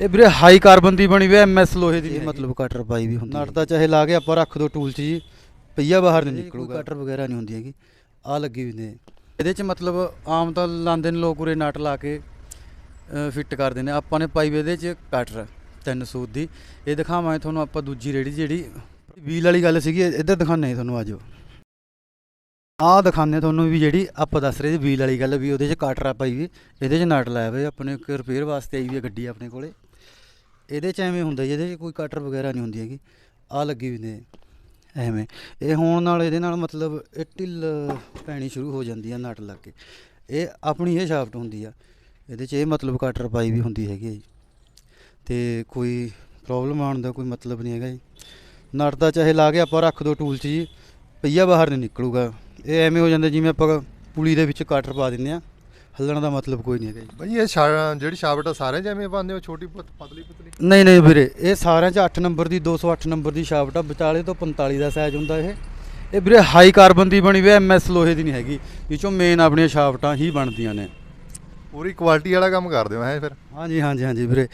ਇਹ ਵੀਰੇ high carbon ਦੀ ਬਣੀ ਹੋਈ ਐਮਐਸ ਲੋਹੇ ਦੀ ਇਹ ਮਤਲਬ ਕਟਰ ਪਾਈ ਵੀ ਹੁੰਦੀ ਨਟ ਤਾਂ ਚਾਹੇ ਲਾ ਕੇ ਆਪਾਂ ਰੱਖ ਦੋ ਟੂਲ 'ਚ ਜੀ ਪਈਆ ਬਾਹਰ ਨਹੀਂ ਨਿਕਲੂਗਾ। ਕਟਰ ਵਗੈਰਾ ਨਹੀਂ ਹੁੰਦੀ ਹੈਗੀ। ਆ ਲੱਗੀ ਵੀ ਨੇ। ਇਹਦੇ 'ਚ ਮਤਲਬ ਆਮ ਤਾਂ ਲਾਉਂਦੇ ਨੇ ਲੋਕ ਉਰੇ ਨਟ ਲਾ ਕੇ ਫਿੱਟ ਕਰਦੇ ਨੇ। ਆਪਾਂ ਨੇ ਪਾਈ ਵੀ ਇਹਦੇ 'ਚ ਕਟਰ ਤਿੰਨ ਸੂਤ ਦੀ। ਇਹ ਦਿਖਾਵਾਂਗੇ ਤੁਹਾਨੂੰ ਆਪਾਂ ਦੂਜੀ ਰੇੜੀ ਜਿਹੜੀ। ਵੀਲ ਵਾਲੀ ਗੱਲ ਸੀਗੀ ਇਹ- ਇੱਧਰ ਦਿਖਾਉਂਦੇ ਤੁਹਾਨੂੰ ਆਜੋ। ਆਹ ਦਿਖਾਉਂਦੇ ਤੁਹਾਨੂੰ ਵੀ ਜਿਹੜੀ ਆਪਾਂ ਦੱਸ ਰਹੇ ਸੀ ਵੀਲ ਵਾਲੀ ਗੱਲ ਵੀ ਉਹਦੇ 'ਚ ਕਟਰ ਆ ਪਾਈ ਵੀ ਇਹਦੇ 'ਚ ਨਟ ਲਾਇਆ ਹੋਇਆ ਆਪਣੇ ਇੱਕ ਰਿਪੇਅਰ ਵਾਸਤੇ ਆਈ ਵੀ ਹੈ ਗੱਡੀ ਆਪਣੇ ਕੋਲੇ। ਇਹਦੇ 'ਚ ਐਵੇਂ ਹੁੰਦਾ ਜੀ, ਇਹਦੇ 'ਚ ਕੋਈ ਕਟਰ ਵਗੈਰਾ ਨਹੀਂ ਹੁੰਦੀ ਹੈਗੀ। ਆ ਲੱਗੀ ਵੀ ਨੇ ਐਵੇਂ। ਇਹ ਹੋਣ ਨਾਲ ਇਹਦੇ ਨਾਲ ਮਤਲਬ ਇਹ ਢਿੱਲ ਪੈਣੀ ਸ਼ੁਰੂ ਹੋ ਜਾਂਦੀ ਆ ਨਟ ਲੱਗ ਕੇ। ਇਹ ਆਪਣੀ ਇਹ ਸ਼ਾਫਟ ਹੁੰਦੀ ਆ। ਇਹਦੇ 'ਚ ਇਹ ਮਤਲਬ ਕਟਰ ਪਾਈ ਵੀ ਹੁੰਦੀ ਹੈਗੀ ਹੈ ਜੀ। ਤੇ ਕੋਈ ਪ੍ਰੋਬਲਮ ਆਉਣ ਦਾ ਕੋਈ ਮਤਲਬ ਨਹੀਂ ਹੈਗਾ ਜੀ। ਨਟ ਦਾ ਚਾਹੇ ਲਾ ਕੇ ਆਪਾਂ ਰੱਖ ਦੋ ਟੂਲ 'ਚ ਜੀ ਪਈਆ ਬਾਹਰ ਨਹੀਂ ਨਿਕਲੂਗਾ। ਇਹ ਐਵੇਂ ਹੋ ਜਾਂਦਾ ਜਿਵੇਂ ਆਪਾਂ ਪੁਲੀ ਦੇ ਵਿੱਚ ਕਟਰ ਪਾ ਦਿੰਦੇ ਆ। ਹੱਲਣ ਦਾ ਮਤਲਬ ਕੋਈ ਨਹੀਂ ਹੈਗਾ ਜੀ। ਭਾਈ ਇਹ ਸ਼ਾ- ਜਿਹੜੀ ਸ਼ਾਫਟ ਆ ਸਾਰੇ ਜਿਵੇਂ ਪਾਉਂਦੇ ਹੋ ਛੋਟੀ ਪਤ- ਪਤਲੀ ਪਤਲੀ? ਨਹੀਂ ਨਹੀਂ ਵੀਰੇ ਇਹ ਸਾਰਿਆਂ 'ਚ 8 ਨੰਬਰ ਦੀ 208 ਨੰਬਰ ਦੀ ਸ਼ਾਫਟ ਆ ਵਿਚਾਲੇ ਤੋਂ 45 ਦਾ ਸਾਈਜ਼ ਹੁੰਦਾ ਇਹ। ਇਹ ਵੀਰੇ ਹਾਈ ਕਾਰਬਨ ਦੀ ਬਣੀ ਹੋਈ ਐਮਐਸ ਲੋਹੇ ਦੀ ਨਹੀਂ ਹੈਗੀ। ਵਿੱਚੋਂ ਮੇਨ ਆਪਣੀਆਂ ਸ਼ਾਫਟਾਂ ਹੀ ਬਣਦੀਆਂ ਨੇ। ਪੂਰੀ ਕੁਆਲਿਟੀ ਵਾਲਾ ਕੰਮ ਕਰਦੇ ਹੋ ਹੈ ਫਿਰ? ਹਾਂਜੀ ਹਾਂਜੀ ਹਾਂਜੀ ਵੀਰੇ।